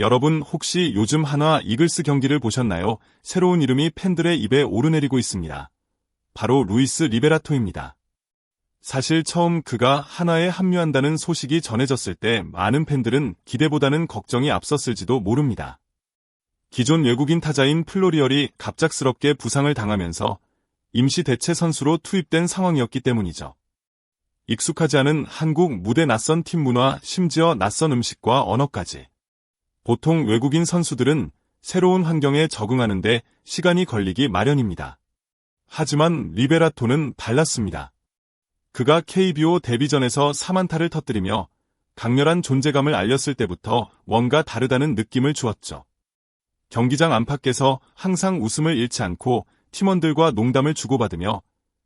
여러분 혹시 요즘 한화 이글스 경기를 보셨나요? 새로운 이름이 팬들의 입에 오르내리고 있습니다. 바로 루이스 리베라토입니다. 사실 처음 그가 한화에 합류한다는 소식이 전해졌을 때 많은 팬들은 기대보다는 걱정이 앞섰을지도 모릅니다. 기존 외국인 타자인 플로리얼이 갑작스럽게 부상을 당하면서 임시 대체 선수로 투입된 상황이었기 때문이죠. 익숙하지 않은 한국 무대 낯선 팀 문화, 심지어 낯선 음식과 언어까지. 보통 외국인 선수들은 새로운 환경에 적응하는데 시간이 걸리기 마련입니다. 하지만 리베라토는 달랐습니다. 그가 KBO 데뷔전에서 3안타를 터뜨리며 강렬한 존재감을 알렸을 때부터 뭔가 다르다는 느낌을 주었죠. 경기장 안팎에서 항상 웃음을 잃지 않고 팀원들과 농담을 주고받으며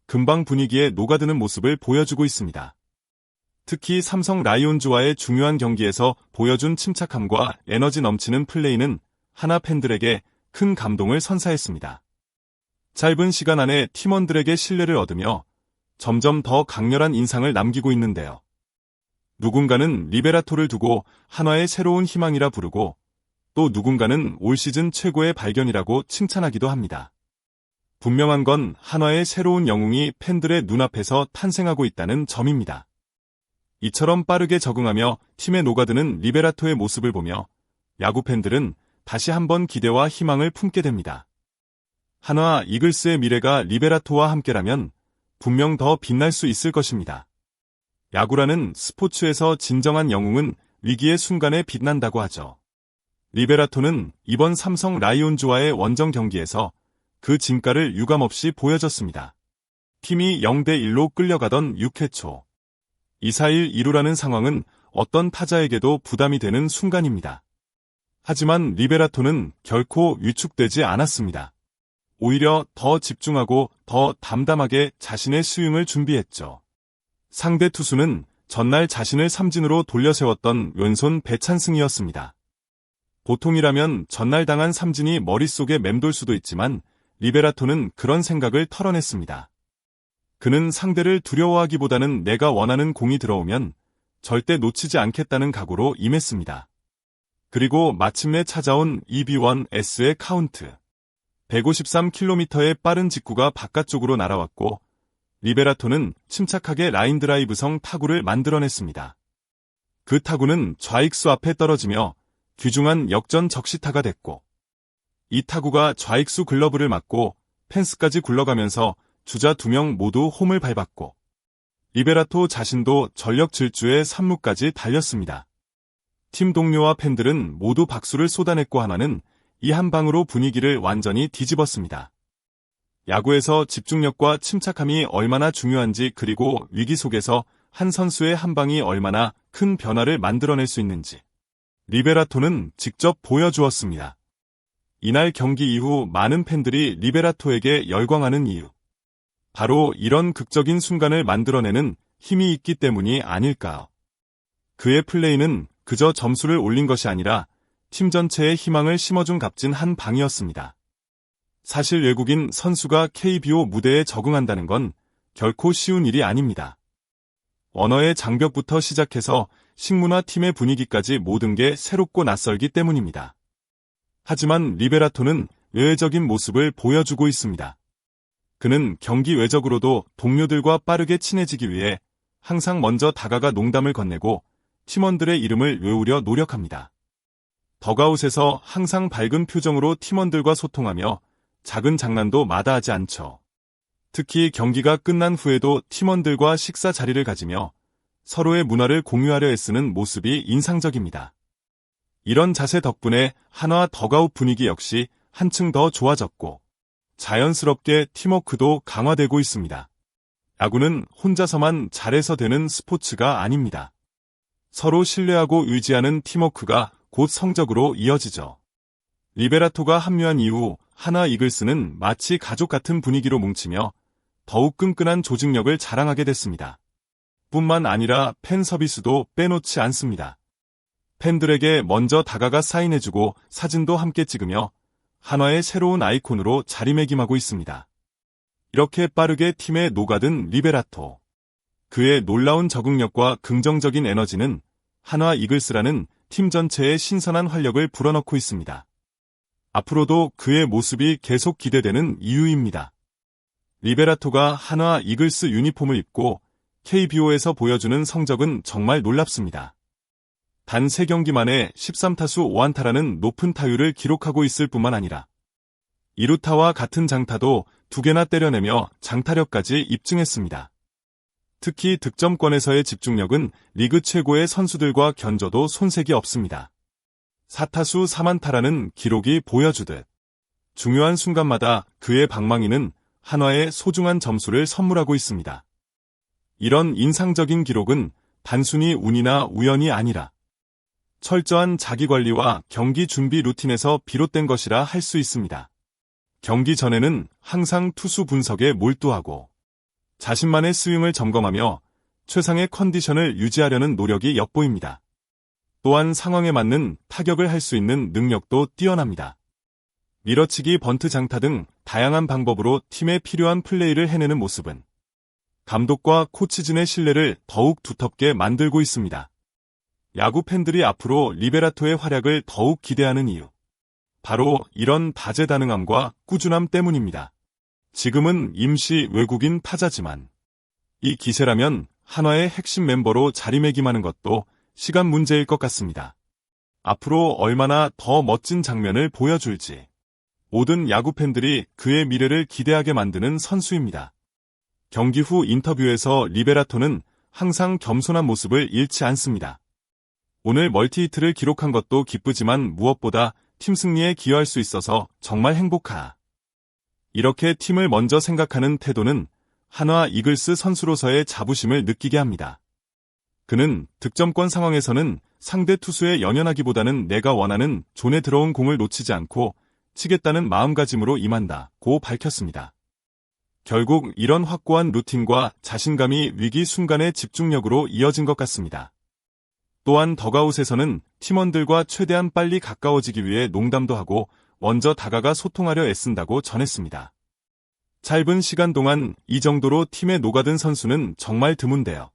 금방 분위기에 녹아드는 모습을 보여주고 있습니다. 특히 삼성 라이온즈와의 중요한 경기에서 보여준 침착함과 에너지 넘치는 플레이는 하나 팬들에게 큰 감동을 선사했습니다. 짧은 시간 안에 팀원들에게 신뢰를 얻으며 점점 더 강렬한 인상을 남기고 있는데요. 누군가는 리베라토를 두고 한화의 새로운 희망이라 부르고 또 누군가는 올 시즌 최고의 발견이라고 칭찬하기도 합니다. 분명한 건 한화의 새로운 영웅이 팬들의 눈앞에서 탄생하고 있다는 점입니다. 이처럼 빠르게 적응하며 팀에 녹아드는 리베라토의 모습을 보며 야구 팬들은 다시 한번 기대와 희망을 품게 됩니다. 한화 이글스의 미래가 리베라토와 함께라면 분명 더 빛날 수 있을 것입니다. 야구라는 스포츠에서 진정한 영웅은 위기의 순간에 빛난다고 하죠. 리베라토는 이번 삼성 라이온즈와의 원정 경기에서 그 진가를 유감없이 보여줬습니다. 팀이 0대1로 끌려가던 6회 초. 2-4-1 2루라는 상황은 어떤 타자에게도 부담이 되는 순간입니다. 하지만 리베라토는 결코 위축되지 않았습니다. 오히려 더 집중하고 더 담담하게 자신의 스윙을 준비했죠. 상대 투수는 전날 자신을 삼진으로 돌려세웠던 왼손 배찬승이었습니다. 보통이라면 전날 당한 삼진이 머릿속에 맴돌 수도 있지만 리베라토는 그런 생각을 털어냈습니다. 그는 상대를 두려워하기보다는 내가 원하는 공이 들어오면 절대 놓치지 않겠다는 각오로 임했습니다. 그리고 마침내 찾아온 EB1S의 카운트. 153km의 빠른 직구가 바깥쪽으로 날아왔고 리베라토는 침착하게 라인 드라이브성 타구를 만들어냈습니다. 그 타구는 좌익수 앞에 떨어지며 귀중한 역전 적시타가 됐고 이 타구가 좌익수 글러브를 맞고 펜스까지 굴러가면서 주자 두 명 모두 홈을 밟았고 리베라토 자신도 전력 질주에 3루까지 달렸습니다. 팀 동료와 팬들은 모두 박수를 쏟아냈고 하나는 이 한 방으로 분위기를 완전히 뒤집었습니다. 야구에서 집중력과 침착함이 얼마나 중요한지 그리고 위기 속에서 한 선수의 한 방이 얼마나 큰 변화를 만들어낼 수 있는지 리베라토는 직접 보여주었습니다. 이날 경기 이후 많은 팬들이 리베라토에게 열광하는 이유. 바로 이런 극적인 순간을 만들어내는 힘이 있기 때문이 아닐까요? 그의 플레이는 그저 점수를 올린 것이 아니라 팀 전체의 희망을 심어준 값진 한 방이었습니다. 사실 외국인 선수가 KBO 무대에 적응한다는 건 결코 쉬운 일이 아닙니다. 언어의 장벽부터 시작해서 식문화 팀의 분위기까지 모든 게 새롭고 낯설기 때문입니다. 하지만 리베라토는 외적인 모습을 보여주고 있습니다. 그는 경기 외적으로도 동료들과 빠르게 친해지기 위해 항상 먼저 다가가 농담을 건네고 팀원들의 이름을 외우려 노력합니다. 더가웃에서 항상 밝은 표정으로 팀원들과 소통하며 작은 장난도 마다하지 않죠. 특히 경기가 끝난 후에도 팀원들과 식사 자리를 가지며 서로의 문화를 공유하려 애쓰는 모습이 인상적입니다. 이런 자세 덕분에 한화 더가웃 분위기 역시 한층 더 좋아졌고 자연스럽게 팀워크도 강화되고 있습니다. 야구는 혼자서만 잘해서 되는 스포츠가 아닙니다. 서로 신뢰하고 의지하는 팀워크가 곧 성적으로 이어지죠. 리베라토가 합류한 이후 하나 이글스는 마치 가족 같은 분위기로 뭉치며 더욱 끈끈한 조직력을 자랑하게 됐습니다. 뿐만 아니라 팬 서비스도 빼놓지 않습니다. 팬들에게 먼저 다가가 사인해주고 사진도 함께 찍으며 한화의 새로운 아이콘으로 자리매김하고 있습니다. 이렇게 빠르게 팀에 녹아든 리베라토. 그의 놀라운 적응력과 긍정적인 에너지는 한화 이글스라는 팀 전체에 신선한 활력을 불어넣고 있습니다. 앞으로도 그의 모습이 계속 기대되는 이유입니다. 리베라토가 한화 이글스 유니폼을 입고 KBO에서 보여주는 성적은 정말 놀랍습니다. 단 3경기 만에 13타수 5안타라는 높은 타율을 기록하고 있을 뿐만 아니라 2루타와 같은 장타도 두 개나 때려내며 장타력까지 입증했습니다. 특히 득점권에서의 집중력은 리그 최고의 선수들과 견져도 손색이 없습니다. 4타수 3안타라는 기록이 보여주듯 중요한 순간마다 그의 방망이는 한화의 소중한 점수를 선물하고 있습니다. 이런 인상적인 기록은 단순히 운이나 우연이 아니라 철저한 자기관리와 경기 준비 루틴에서 비롯된 것이라 할 수 있습니다. 경기 전에는 항상 투수 분석에 몰두하고 자신만의 스윙을 점검하며 최상의 컨디션을 유지하려는 노력이 엿보입니다. 또한 상황에 맞는 타격을 할 수 있는 능력도 뛰어납니다. 밀어치기 번트 장타 등 다양한 방법으로 팀에 필요한 플레이를 해내는 모습은 감독과 코치진의 신뢰를 더욱 두텁게 만들고 있습니다. 야구 팬들이 앞으로 리베라토의 활약을 더욱 기대하는 이유. 바로 이런 다재다능함과 꾸준함 때문입니다. 지금은 임시 외국인 타자지만 이 기세라면 한화의 핵심 멤버로 자리매김하는 것도 시간 문제일 것 같습니다. 앞으로 얼마나 더 멋진 장면을 보여줄지 모든 야구 팬들이 그의 미래를 기대하게 만드는 선수입니다. 경기 후 인터뷰에서 리베라토는 항상 겸손한 모습을 잃지 않습니다. 오늘 멀티히트를 기록한 것도 기쁘지만 무엇보다 팀 승리에 기여할 수 있어서 정말 행복하. 이렇게 팀을 먼저 생각하는 태도는 한화 이글스 선수로서의 자부심을 느끼게 합니다. 그는 득점권 상황에서는 상대 투수에 연연하기보다는 내가 원하는 존에 들어온 공을 놓치지 않고 치겠다는 마음가짐으로 임한다 고 밝혔습니다. 결국 이런 확고한 루틴과 자신감이 위기 순간의 집중력으로 이어진 것 같습니다. 또한 더가웃에서는 팀원들과 최대한 빨리 가까워지기 위해 농담도 하고 먼저 다가가 소통하려 애쓴다고 전했습니다. 짧은 시간 동안 이 정도로 팀에 녹아든 선수는 정말 드문데요.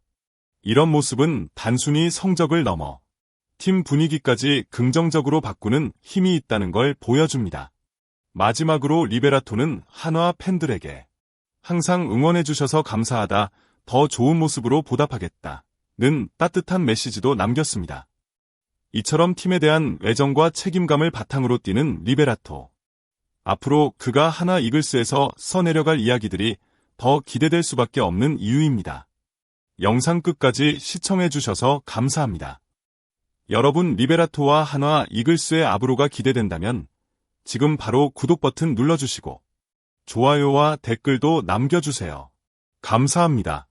이런 모습은 단순히 성적을 넘어 팀 분위기까지 긍정적으로 바꾸는 힘이 있다는 걸 보여줍니다. 마지막으로 리베라토는 한화 팬들에게 항상 응원해주셔서 감사하다, 더 좋은 모습으로 보답하겠다. 는 따뜻한 메시지도 남겼습니다. 이처럼 팀에 대한 애정과 책임감을 바탕으로 뛰는 리베라토. 앞으로 그가 하나 이글스에서 써내려갈 이야기들이 더 기대될 수밖에 없는 이유입니다. 영상 끝까지 시청해주셔서 감사합니다. 여러분 리베라토와 한화 이글스의 아브로가 기대된다면 지금 바로 구독 버튼 눌러주시고 좋아요와 댓글도 남겨주세요. 감사합니다.